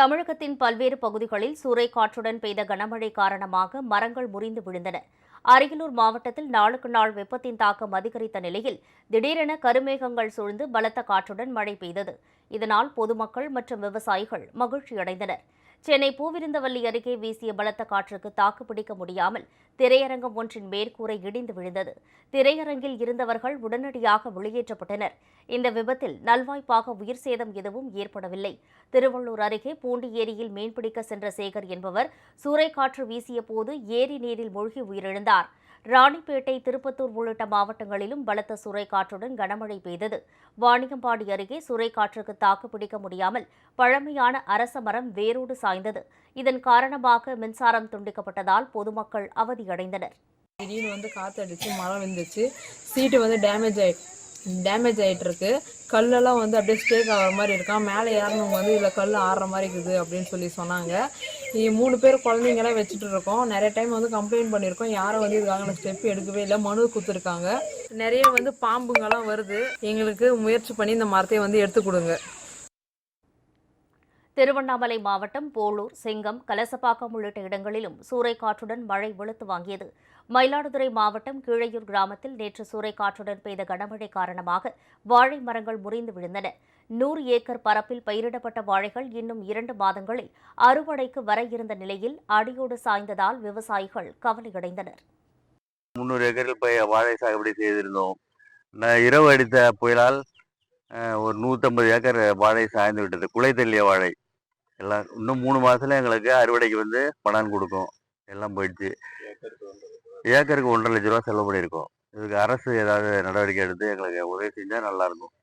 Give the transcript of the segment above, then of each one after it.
தமிழகத்தின் பல்வேறு பகுதிகளில் சூறைக்காற்றுடன் பெய்த கனமழை காரணமாக மரங்கள் முறிந்து விழுந்தன. அரியலூர் மாவட்டத்தில் நாளுக்கு நாள் வெப்பத்தின் தாக்கம் அதிகரித்த நிலையில் திடீரென கருமேகங்கள் சூழ்ந்து பலத்த காற்றுடன் மழை பெய்தது. இதனால் பொதுமக்கள் மற்றும் விவசாயிகள் மகிழ்ச்சியடைந்தனர். சென்னை பூவிருந்தவல்லி அருகே வீசிய பலத்த காற்றுக்கு தாக்குப்பிடிக்க முடியாமல் திரையரங்கம் ஒன்றின் மேற்கூரை இடிந்து விழுந்தது. திரையரங்கில் இருந்தவர்கள் உடனடியாக வெளியேற்றப்பட்டனர். இந்த விபத்தில் நல்வாய்ப்பாக உயிர் சேதம் எதுவும் ஏற்படவில்லை. திருவள்ளூர் அருகே பூண்டி ஏரியில் மீன்பிடிக்க சென்ற சேகர் என்பவர் சூறைக்காற்று வீசிய போது ஏரி நீரில் மூழ்கி உயிரிழந்தார். ராணிப்பேட்டை திருப்பத்தூர் உள்ளிட்ட மாவட்டங்களிலும் பலத்த சூறைக்காற்றுடன் கனமழை பெய்தது. வாணியம்பாடி அருகே சூறைக்காற்றுக்கு தாக்குப்பிடிக்க முடியாமல் பழமையான அரச மரம் வேரோடு சாய்ந்தது. இதன் காரணமாக மின்சாரம் துண்டிக்கப்பட்டதால் பொதுமக்கள் அவதியடைந்தனர். திடீர்னு வந்து காற்றடிச்சு மரம் விழுந்துச்சு. வந்துச்சு சீட்டு வந்து டேமேஜ் ஆயி டேமேஜ் ஆகிட்டு இருக்கு கல்லெல்லாம் வந்து அப்படியே ஸ்டேக் ஆகிற மாதிரி இருக்கான் மேலே ஏறணுங்க வந்து இதில் கல் ஆடுற மாதிரி இருக்குது அப்படின்னு சொல்லி சொன்னாங்க. மூணு பேர் குழந்தைங்களாம் வச்சுட்டு இருக்கோம் நிறைய டைம் வந்து கம்ப்ளைண்ட் பண்ணியிருக்கோம். யாரும் வந்து இதுக்காக ஸ்டெப் எடுக்கவே இல்லை. மனு கொடுத்துருக்காங்க. நிறைய வந்து பாம்புங்கெல்லாம் வருது. எங்களுக்கு முயற்சி பண்ணி இந்த மரத்தை வந்து எடுத்து கொடுங்க. திருவண்ணாமலை மாவட்டம் போளூர் செங்கம் கலசப்பாக்கம் உள்ளிட்ட இடங்களிலும் சூறைக்காற்றுடன் மழை வெளுத்து வாங்கியது. மயிலாடுதுறை மாவட்டம் கீழையூர் கிராமத்தில் நேற்று சூறைக்காற்றுடன் பெய்த கனமழை காரணமாக வாழை மரங்கள் முறிந்து விழுந்தன. நூறு ஏக்கர் பரப்பில் பயிரிடப்பட்ட வாழைகள் இன்னும் இரண்டு மாதங்களில் அறுவடைக்கு வர இருந்த நிலையில் அடியோடு சாய்ந்ததால் விவசாயிகள் கவலையடைந்தனர். முந்நூறு ஏக்கரில் வாழை சாகுபடி செய்திருந்தோம். இரவு அடித்த புயலால் ஒரு நூற்றம்பது ஏக்கர் வாழை சாய்ந்து விட்டது. குலை தள்ளிய வாழை. எல்லாம் இன்னும் மூணு மாதத்துல எங்களுக்கு அறுவடைக்கு வந்து பணம் கொடுக்கும். எல்லாம் போயிடுச்சு. ஏக்கருக்கு ஒன்றரை லட்ச ரூபா செலவு பண்ணியிருக்கோம். இதுக்கு அரசு ஏதாவது நடவடிக்கை எடுத்து எங்களுக்கு உதவி செஞ்சால் நல்லாயிருக்கும்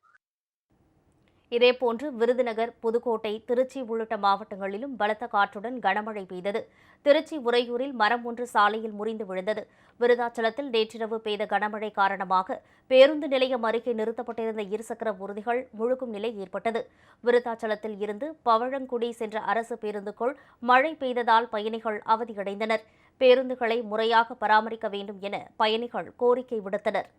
இதேபோன்று விருதுநகர் புதுக்கோட்டை திருச்சி உள்ளிட்ட மாவட்டங்களிலும் பலத்த காற்றுடன் கனமழை பெய்தது. திருச்சி உறையூரில் மரம் ஒன்று சாலையில் முறிந்து விழுந்தது. விருதாச்சலத்தில் நேற்றிரவு பெய்த கனமழை காரணமாக பேருந்து நிலையம் அருகே நிறுத்தப்பட்டிருந்த இருசக்கர ஊர்திகள் முழுக்கும் நிலை ஏற்பட்டது. விருதாச்சலத்தில் இருந்து பவழங்குடி சென்ற அரசு பேருந்துக்குள் மழை பெய்ததால் பயணிகள் அவதியடைந்தனர். பேருந்துகளை முறையாக பராமரிக்க வேண்டும் என பயணிகள் கோரிக்கை விடுத்தனர்.